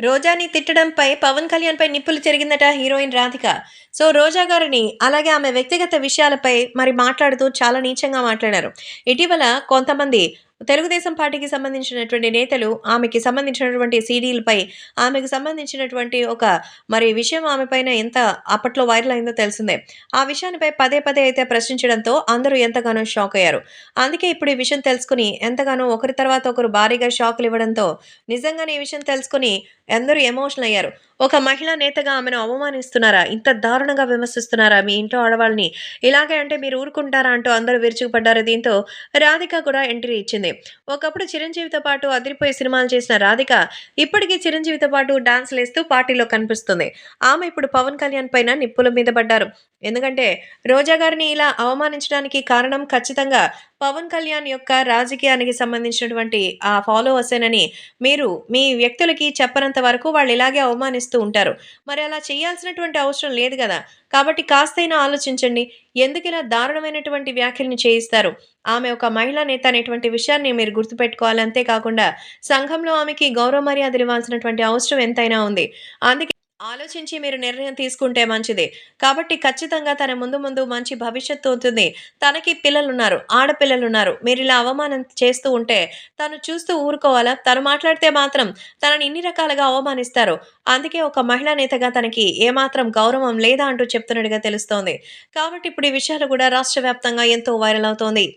రోజాని తిట్టడంపై పవన్ కళ్యాణ్‌పై నిప్పులు చెరిగిందట హీరోయిన్ రాధిక. సో, రోజా గారిని అలాగే ఆమె వ్యక్తిగత విషయాలపై మరి మాట్లాడుతూ చాలా నీచంగా మాట్లాడారు. ఇటీవల కొంతమంది తెలుగుదేశం పార్టీకి సంబంధించినటువంటి నేతలు ఆమెకి సంబంధించినటువంటి సీడీలపై ఆమెకు సంబంధించినటువంటి ఒక మరి విషయం ఆమె పైన ఎంత అప్పట్లో వైరల్ అయిందో తెలిసిందే. ఆ విషయానిపై పదే పదే అయితే ప్రశ్నించడంతో అందరూ ఎంతగానో షాక్ అయ్యారు. అందుకే ఇప్పుడు ఈ విషయం తెలుసుకుని ఎంతగానో ఒకరి తర్వాత ఒకరు భారీగా షాకులు ఇవ్వడంతో నిజంగానే ఈ విషయం తెలుసుకొని అందరూ ఎమోషనల్ అయ్యారు. ఒక మహిళా నేతగా ఆమెను అవమానిస్తున్నారా? ఇంత దారుణంగా విమర్శిస్తున్నారా మీ ఇంట్లో ఆడవాళ్ళని? ఇలాగే అంటే మీరు ఊరుకుంటారా? అంటూ అందరూ విరుచుకుపడ్డారు. దీంతో రాధిక కూడా ఎంట్రీ ఇచ్చింది. ఒకప్పుడు చిరంజీవితో పాటు అదిరిపోయే సినిమాలు చేసిన రాధిక ఇప్పటికీ చిరంజీవితో పాటు డాన్స్‌లేస్తూ పార్టీలో కనిపిస్తుంది. ఆమె ఇప్పుడు పవన్ కళ్యాణ్ పైన నిప్పుల మీద పడ్డారు. ఎందుకంటే రోజా గారిని ఇలా అవమానించడానికి కారణం ఖచ్చితంగా పవన్ కళ్యాణ్ యొక్క రాజకీయానికి సంబంధించినటువంటి ఆ ఫాలోవర్సేనని మీరు మీ వ్యక్తులకి చెప్పనంత వరకు వాళ్ళు ఇలాగే అవమానిస్తూ ఉంటారు. మరి అలా చేయాల్సినటువంటి అవసరం లేదు కదా కాబట్టి కాస్తైనా ఆలోచించండి. ఎందుకు ఇలా దారుణమైనటువంటి వ్యాఖ్యలను చేయిస్తారు? ఆమె ఒక మహిళా నేత అనేటువంటి విషయాన్ని మీరు గుర్తుపెట్టుకోవాలి. అంతేకాకుండా సంఘంలో ఆమెకి గౌరవ మర్యాదలు ఇవ్వాల్సినటువంటి అవసరం ఎంతైనా ఉంది. అందుకే ఆలోచించి మీరు నిర్ణయం తీసుకుంటే మంచిది. కాబట్టి ఖచ్చితంగా తన ముందు ముందు మంచి భవిష్యత్తు ఉంటుంది. తనకి పిల్లలున్నారు. ఆడపిల్లలున్నారు. ఇలా అవమానం చేస్తూ ఉంటే తను చూస్తూ ఊరుకోవాలా? తను మాట్లాడితే మాత్రం తనని ఇన్ని రకాలుగా అవమానిస్తారు. అందుకే ఒక మహిళా నేతగా తనకి ఏమాత్రం గౌరవం లేదా అంటూ చెప్తున్నట్టుగా తెలుస్తోంది. కాబట్టి ఇప్పుడు ఈ విషయాలు కూడా రాష్ట్ర వ్యాప్తంగా ఎంతో వైరల్ అవుతోంది.